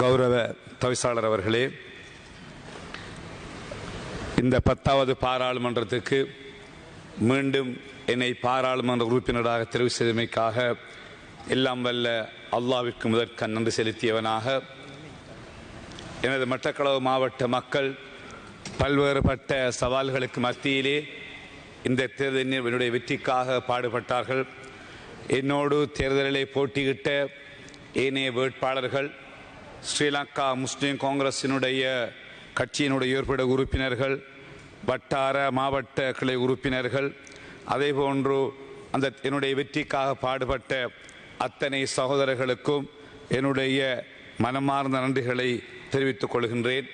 கௌரவ தவிசாளர் அவர்களே இந்த பத்தாவது பாராளுமன்றத்துக்கு மீண்டும் என்னை பாராளுமன்ற உறுப்பினராக தெரிவு செய்தமைக்காக எல்லாம் வல்ல அல்லாவிற்கு முதற்க நன்றி செலுத்தியவனாக எனது மட்டக்களவு மாவட்ட மக்கள் பல்வேறுபட்ட சவால்களுக்கு மத்தியிலே இந்த தேர்தலில் என்னுடைய வெற்றிக்காக பாடுபட்டார்கள். என்னோடு தேர்தலிலே போட்டியிட்ட ஏனைய வேட்பாளர்கள் ஸ்ரீலங்கா முஸ்லீம் காங்கிரசினுடைய கட்சியினுடைய ஏற்பட உறுப்பினர்கள் வட்டார மாவட்ட கிளை உறுப்பினர்கள் அதேபோன்று அந்த என்னுடைய வெற்றிக்காக பாடுபட்ட அத்தனை சகோதரர்களுக்கும் என்னுடைய மனமார்ந்த நன்றிகளை தெரிவித்துக் கொள்கின்றேன்.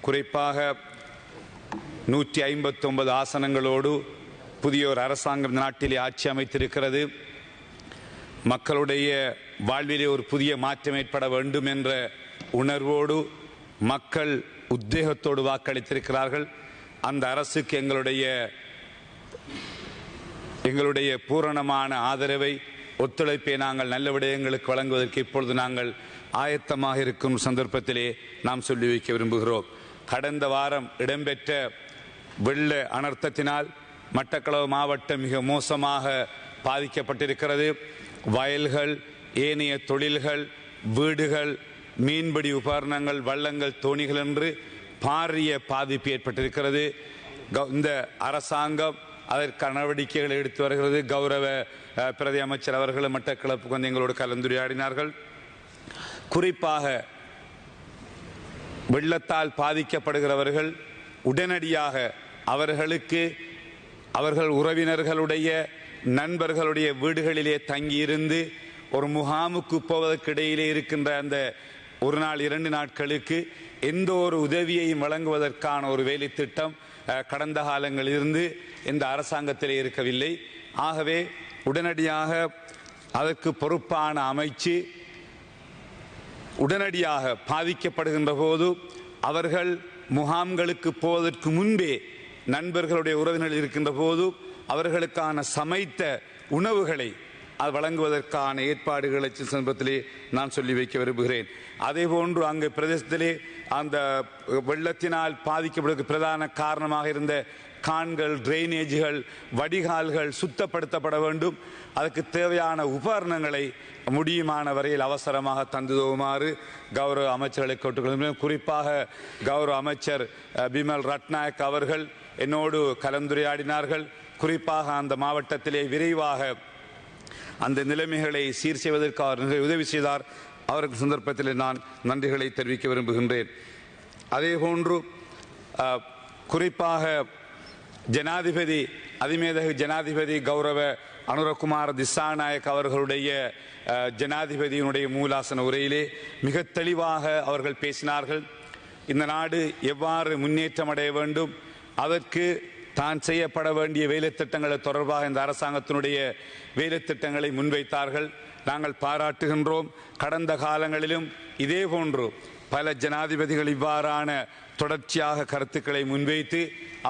குறிப்பாக நூற்றி ஐம்பத்தி ஒன்பது ஆசனங்களோடு புதிய ஒரு அரசாங்கம் நாட்டிலே ஆட்சி அமைத்திருக்கிறது. மக்களுடைய வாழ்விலே ஒரு புதிய மாற்றம் ஏற்பட வேண்டும் என்ற உணர்வோடு மக்கள் உத்வேகத்தோடு வாக்களித்திருக்கிறார்கள். அந்த அரசுக்கு எங்களுடைய எங்களுடைய பூரணமான ஆதரவை ஒத்துழைப்பை நாங்கள் நல்ல விடயங்களுக்கு வழங்குவதற்கு இப்பொழுது நாங்கள் ஆயத்தமாக இருக்கும் சந்தர்ப்பத்திலே நாம் சொல்லி வைக்க விரும்புகிறோம். கடந்த வாரம் இடம்பெற்ற வெள்ள அனர்த்தத்தினால் மட்டக்களவு மாவட்டம் மிக மோசமாக பாதிக்கப்பட்டிருக்கிறது. வயல்கள் ஏனைய தொழில்கள் வீடுகள் மீன்பிடி உபகரணங்கள் வள்ளங்கள் தோணிகள் என்று பாரிய பாதிப்பு ஏற்பட்டிருக்கிறது. கவ- இந்த அரசாங்கம் அதற்கான நடவடிக்கைகளை எடுத்து வருகிறது. கௌரவ பிரதி அமைச்சர் அவர்கள் மட்டக்களப்புக்கு வந்து எங்களோடு கலந்துரையாடினார்கள். குறிப்பாக வெள்ளத்தால் பாதிக்கப்படுகிறவர்கள் உடனடியாக அவர்களுக்கு அவர்கள் உறவினர்களுடைய நண்பர்களுடைய வீடுகளிலே தங்கியிருந்து ஒரு முகாமுக்கு போவதற்கு இடையிலே இருக்கின்ற அந்த ஒரு நாள் இரண்டு நாட்களுக்கு எந்த ஒரு உதவியையும் வழங்குவதற்கான ஒரு வேலை திட்டம் கடந்த காலங்களில் இருந்து இந்த அரசாங்கத்திலே இருக்கவில்லை. ஆகவே உடனடியாக அதற்கு பொறுப்பான அமைச்சு உடனடியாக பாதிக்கப்படுகின்ற போது அவர்கள் முகாம்களுக்கு போவதற்கு முன்பே நண்பர்களுடைய உறவினர்கள் இருக்கின்ற போது அவர்களுக்கான சமைத்த உணவுகளை அது வழங்குவதற்கான ஏற்பாடுகளை சந்தர்ப்பத்திலே நான் சொல்லி வைக்க விரும்புகிறேன். அதே போன்று அங்கு பிரதேசத்திலே அந்த வெள்ளத்தினால் பாதிக்கப்படுவதற்கு பிரதான காரணமாக இருந்த கான்கள் டிரைனேஜ்கள் வடிகால்கள் சுத்தப்படுத்தப்பட வேண்டும். அதுக்கு தேவையான உபகரணங்களை முடியுமான வரையில் அவசரமாக தந்துதவுமாறு கௌரவ அமைச்சர்களை கேட்டுக்கொள்கிறேன். குறிப்பாக கௌரவ அமைச்சர் பிமல் ரட்நாயக் அவர்கள் என்னோடு கலந்துரையாடினார்கள். குறிப்பாக அந்த மாவட்டத்திலே விரைவாக அந்த நிலைமைகளை சீர் செய்வதற்கு அவர் நிறைய உதவி செய்தார். அவருக்கு சந்தர்ப்பத்தில் நான் நன்றிகளை தெரிவிக்க விரும்புகின்றேன். அதே போன்று குறிப்பாக ஜனாதிபதி அதிமேதகு ஜனாதிபதி கௌரவ அனுரகுமார் திசாநாயக் அவர்களுடைய ஜனாதிபதியினுடைய மூலாசன உரையிலே மிக தெளிவாக அவர்கள் பேசினார்கள். இந்த நாடு எவ்வாறு முன்னேற்றம் அடைய வேண்டும் அதற்கு தான் செய்யப்பட வேண்டிய வேலை திட்டங்களை தொடர்பாக இந்த அரசாங்கத்தினுடைய வேலை திட்டங்களை முன்வைத்தார்கள். நாங்கள் பாராட்டுகின்றோம். கடந்த காலங்களிலும் இதே போன்று பல ஜனாதிபதிகள் இவ்வாறான தொடர்ச்சியாக கருத்துக்களை முன்வைத்து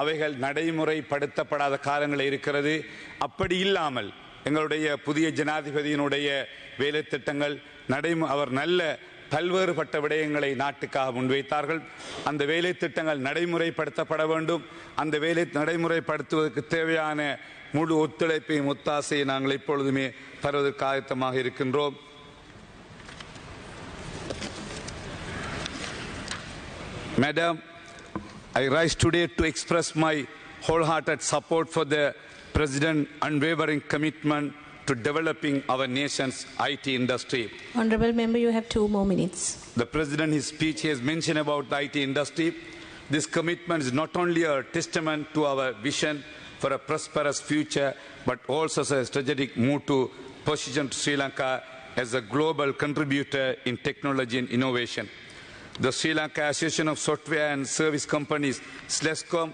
அவைகள் நடைமுறைப்படுத்தப்படாத காலங்கள் இருக்கிறது. அப்படி இல்லாமல் எங்களுடைய புதிய ஜனாதிபதியினுடைய வேலை திட்டங்கள் நடைமு அவர் நல்ல பல்வேறுபட்ட விடயங்களை நாட்டுக்காக முன்வைத்தார்கள். அந்த வேலை திட்டங்கள் நடைமுறைப்படுத்தப்பட வேண்டும். அந்த வேலை நடைமுறைப்படுத்துவதற்கு தேவையான முழு ஒத்துழைப்பையும் ஒத்தாசையை நாங்கள் எப்பொழுதுமே தருவதற்கு ஆயத்தமாக இருக்கின்றோம். Madam, I rise today to express my wholehearted support for the President's unwavering commitment to developing our nation's IT industry. Honorable member, you have two more minutes. The President, in his speech, has mentioned about the IT industry. This commitment is not only a testament to our vision for a prosperous future, but also a strategic move to position Sri Lanka as a global contributor in technology and innovation. The Sri Lanka Association of Software and Service Companies, SLESCOM,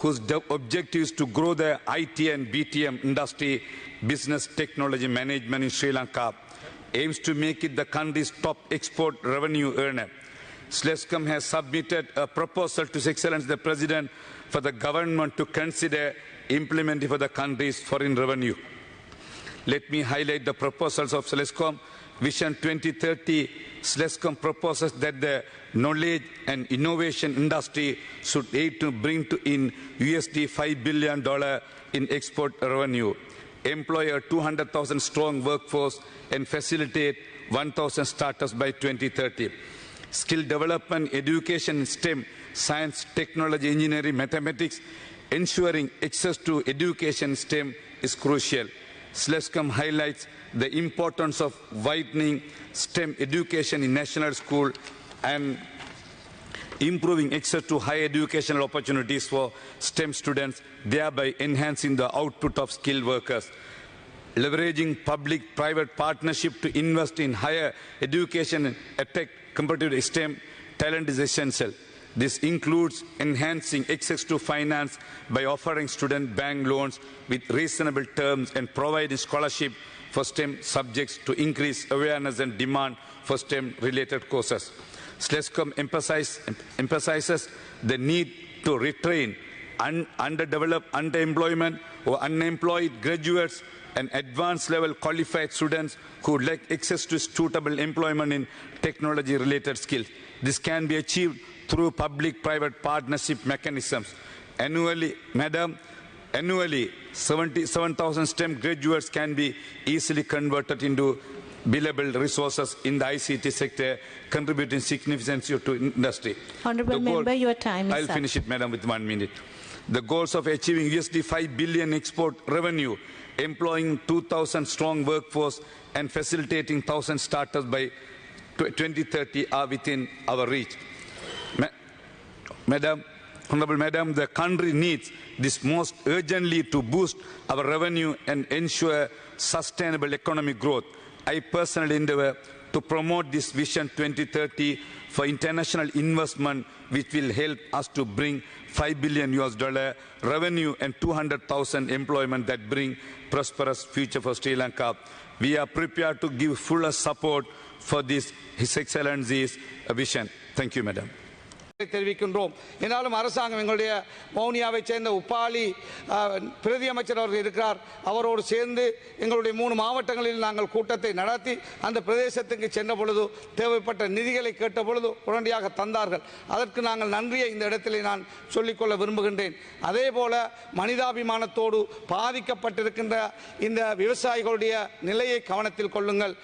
whose objective is to grow the IT and BTM industry, business technology management in Sri Lanka, aims to make it the country's top export revenue earner. SLESCOM has submitted a proposal to His Excellency the President for the government to consider implementing for the country's foreign revenue. Let me highlight the proposals of SLESCOM Vision 2030 SLESCOM proposes that the knowledge and innovation industry should aid to bring to in USD $5 billion in export revenue, employ a 200,000 strong workforce, and facilitate 1,000 startups by 2030. Skill development, education STEM, science, technology, engineering, mathematics, ensuring access to education STEM is crucial. SLESCOM highlights the importance of widening STEM education in national school and improving access to higher educational opportunities for STEM students, thereby enhancing the output of skilled workers. Leveraging public-private partnership to invest in higher education and attract competitive STEM talent is essential. This includes enhancing access to finance by offering student bank loans with reasonable terms and providing scholarship for STEM subjects to increase awareness and demand for STEM-related courses. SLESCOM emphasize, emphasizes the need to retrain un, underdeveloped underemployment or unemployed graduates and advanced level qualified students who lack access to suitable employment in technology related skills. This can be achieved through public private partnership mechanisms. Annually, Madam, annually 77,000 STEM graduates can be easily converted into billable resources in the ICT sector, contributing significantly to industry. Honorable The goal- member, your time is I'll up. finish it, madam, with one minute. The goals of achieving USD 5 billion export revenue, employing 2,000 strong workforce, and facilitating 1,000 startups by 2030 are within our reach. Ma- Madam, Honorable Madam, the country needs this most urgently to boost our revenue and ensure sustainable economic growth. I personally endeavor to promote this Vision 2030 for international investment, which will help us to bring 5 billion US dollar revenue and 200,000 employment that bring prosperous future for Sri Lanka. We are prepared to give fuller support for this His Excellency's vision. Thank you, Madam. தெரிவிக்கின்றோம். என்னாலும் அரசாங்கம் எங்களுடைய மௌனியாவை சேர்ந்த உப்பாலி பிரதி அமைச்சர் அவர்கள் இருக்கிறார். அவரோடு சேர்ந்து எங்களுடைய மூணு மாவட்டங்களில் நாங்கள் கூட்டத்தை நடத்தி அந்த பிரதேசத்துக்கு சென்ற பொழுது தேவைப்பட்ட நிதிகளை கேட்ட பொழுது உடனடியாக தந்தார்கள். அதற்கு நாங்கள் நன்றியை இந்த இடத்திலே நான் சொல்லிக்கொள்ள விரும்புகின்றேன். அதே போல மனிதாபிமானத்தோடு பாதிக்கப்பட்டிருக்கின்ற இந்த விவசாயிகளுடைய நிலையை கவனத்தில் கொள்ளுங்கள்.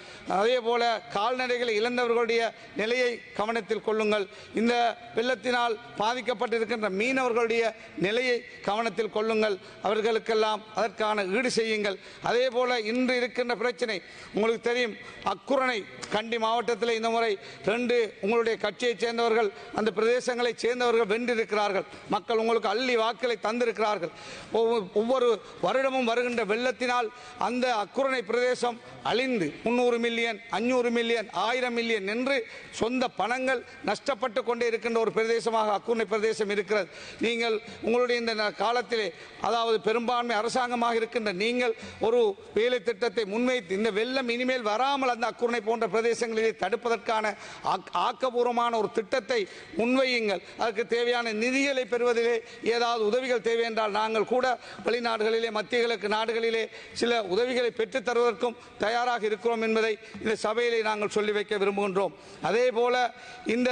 அதே போல கால்நடைகளை இழந்தவர்களுடைய நிலையை கவனத்தில் கொள்ளுங்கள். இந்த வெள்ளத்தினால் பாதிக்கப்பட்டிருக்கின்ற மீனவர்களுடைய நிலையை கவனத்தில் கொள்ளுங்கள். அவர்களுக்கெல்லாம் அதற்கான ஈடு செய்யுங்கள். அதே போல இன்று இருக்கின்ற பிரச்சனை உங்களுக்கு தெரியும் அக்குரணை கண்டி மாவட்டத்தில் இந்த முறை ரெண்டு உங்களுடைய கட்சியைச் சேர்ந்தவர்கள் அந்த பிரதேசங்களைச் சேர்ந்தவர்கள் வென்றிருக்கிறார்கள். மக்கள் உங்களுக்கு அள்ளி வாக்களை தந்திருக்கிறார்கள். ஒவ்வொரு- ஒவ்வொரு வருடமும் வருகின்ற வெள்ளத்தினால் அந்த அக்குரணை பிரதேசம் அழிந்து முன்னூறு மில்லியன் அஞ்சூறு மில்லியன் ஆயிரம் மில்லியன் என்று சொந்த பணங்கள் நஷ்டப்பட்டு கொண்டே இருக்கின்ற ஒரு பிரதேசமாக அக்குரணை பிரதேசம் இருக்கிறது. நீங்கள் உங்களுடைய இந்த காலத்திலே அதாவது பெரும்பான்மை அரசாங்கமாக இருக்கின்ற நீங்கள் ஒரு வேலை திட்டத்தை முன்வைத்து இந்த வெள்ளம் இனிமேல் வராமல் அந்த அக்குரணை போன்ற பிரதேசங்களிலே தடுப்பதற்கான ஆக்- ஆக்கபூர்வமான ஒரு திட்டத்தை முன்வையுங்கள். அதற்கு தேவையான நிதிகளை பெறுவதிலே ஏதாவது உதவிகள் தேவை என்றால் நாங்கள் கூட வெளிநாடுகளிலே மத்திய கிழக்கு நாடுகளிலே சில உதவிகளை பெற்றுத் தருவதற்கும் தயாராக இருக்கிறோம் என்பதை இந்த சபையிலே நாங்கள் சொல்லி வைக்க விரும்புகின்றோம். அதே போல இந்த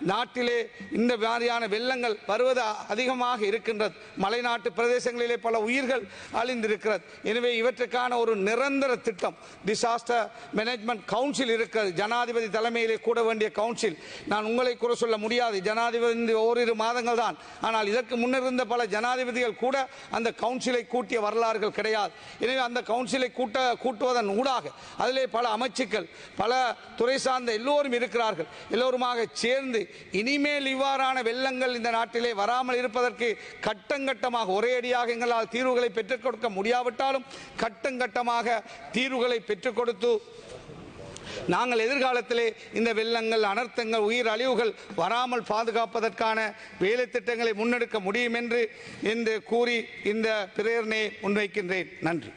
நாட்டிலே இந்த மாதிரியான வெள்ளங்கள் வருவது அதிகமாக இருக்கின்றது. மலைநாட்டு பிரதேசங்களிலே பல உயிர்கள் அழிந்திருக்கிறது. எனவே இவற்றுக்கான ஒரு நிரந்தர திட்டம் டிசாஸ்டர் மேனேஜ்மெண்ட் கவுன்சில் இருக்கிறது. ஜனாதிபதி தலைமையிலே கூட வேண்டிய கவுன்சில் நான் உங்களை குறை சொல்ல முடியாது. ஜனாதிபதி ஓரிரு மாதங்கள் தான். ஆனால் இதற்கு முன்னிருந்த இருந்த பல ஜனாதிபதிகள் கூட அந்த கவுன்சிலை கூட்டிய வரலாறுகள் கிடையாது. எனவே அந்த கவுன்சிலை கூட்ட கூட்டுவதன் ஊடாக அதிலே பல அமைச்சுக்கள் பல துறை சார்ந்த எல்லோரும் இருக்கிறார்கள். எல்லோருமாக சேர்ந்து இனிமேல் இவ்வாறான வெள்ளங்கள் இந்த நாட்டிலே வராமல் இருப்பதற்கு கட்டங்கட்டமாக ஒரே அடியாக எங்களால் தீர்வுகளை பெற்றுக் கொடுக்க முடியாவிட்டாலும் கட்டங்கட்டமாக தீர்வுகளை பெற்றுக் கொடுத்து நாங்கள் எதிர்காலத்திலே இந்த வெள்ளங்கள் அனர்த்தங்கள் உயிர் அழிவுகள் வராமல் பாதுகாப்பதற்கான வேலை திட்டங்களை முன்னெடுக்க முடியும் என்று என்று கூறி இந்த பிரேரணையை முன்வைக்கின்றேன். நன்றி.